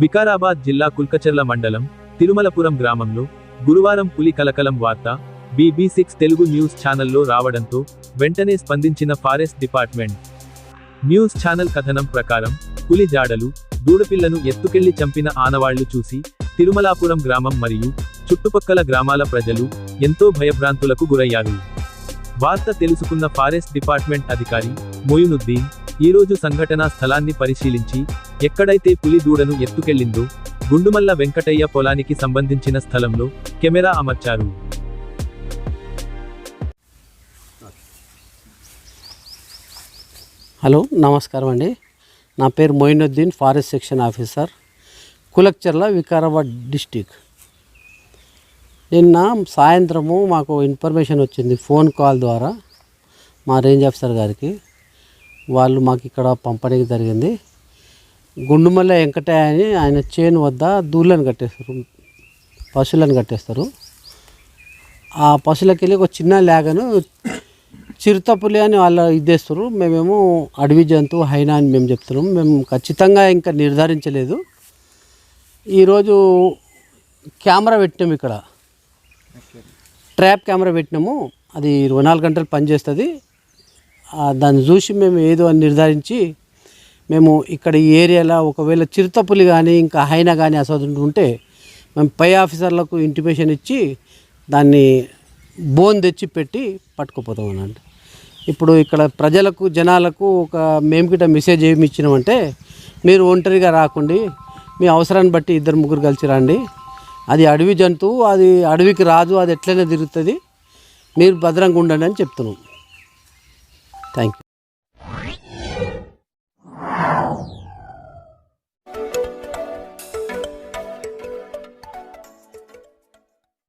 వికారాబాద్ జిల్లా కుల్కచర్ల మండలం తిరుమలపురం గ్రామంలో గురువారం పులి కలకలం వార్త బీబీ సిక్స్ తెలుగు న్యూస్ ఛానల్లో రావడంతో వెంటనే స్పందించిన ఫారెస్ట్ డిపార్ట్మెంట్. న్యూస్ ఛానల్ కథనం ప్రకారం పులి జాడలు దూడపిల్లను ఎత్తుకెళ్ళి చంపిన ఆనవాళ్ళు చూసి తిరుమలాపురం గ్రామం మరియు చుట్టుపక్కల గ్రామాల ప్రజలు ఎంతో భయభ్రాంతులకు గురయ్యారు. వార్త తెలుసుకున్న ఫారెస్ట్ డిపార్ట్మెంట్ అధికారి మొయునుద్దీన్ ఈరోజు సంఘటనా స్థలాన్ని పరిశీలించి ఎక్కడైతే పులి దూడను ఎత్తుకెళ్ళిందో గుండుమల్ల వెంకటయ్య పొలానికి సంబంధించిన స్థలంలో కెమెరా అమర్చారు. హలో నమస్కారం అండి. నా పేరు Moinuddin forest section officer Kulkacharla Vikarabad district. నిన్న సాయంత్రము మాకు ఇన్ఫర్మేషన్ వచ్చింది ఫోన్ కాల్ ద్వారా మా రేంజ్ ఆఫీసర్ గారికి. వాళ్ళు మాకు ఇక్కడ పంపడానికి జరిగింది. గుండుమల్ల వెంకటయ్య అని ఆయన చేను వద్ద దూళ్ళని కట్టేస్తారు. పశువులను కట్టేస్తారు. ఆ పశువులకి వెళ్ళి ఒక చిన్న లేగను చిరుతపులి అని వాళ్ళు ఇద్దేస్తారు. మేమేమో అడవి జంతువు హైనా అని మేము చెప్తున్నాం. మేము ఖచ్చితంగా ఇంకా నిర్ధారించలేదు. ఈరోజు కెమెరా పెట్టినాము ఇక్కడ. ట్రాప్ కెమెరా పెట్టినాము. అది ఇరవై నాలుగు గంటలు పనిచేస్తుంది. దాన్ని చూసి మేము ఏదో అని నిర్ధారించి మేము ఇక్కడ ఈ ఏరియాలో ఒకవేళ చిరుతపులి కానీ ఇంకా హైనా కానీ అసలు ఉంటే మేము పై ఆఫీసర్లకు ఇంటిమేషన్ ఇచ్చి దాన్ని బోన్ తెచ్చి పెట్టి పట్టుకుపోతాం అన్నట్టు ఇప్పుడు ఇక్కడ ప్రజలకు జనాలకు ఒక మేము గిట్ట మెసేజ్ ఏమి ఇచ్చినామంటే మీరు ఒంటరిగా రాకండి మీ అవసరాన్ని బట్టి ఇద్దరు ముగ్గురు కలిసి రండి. అది అడవి జంతువు అది అడవికి రాదు అది ఎట్లయినా తిరుగుతుంది మీరు భద్రంగా ఉండండి అని చెప్తున్నాం. Thank you.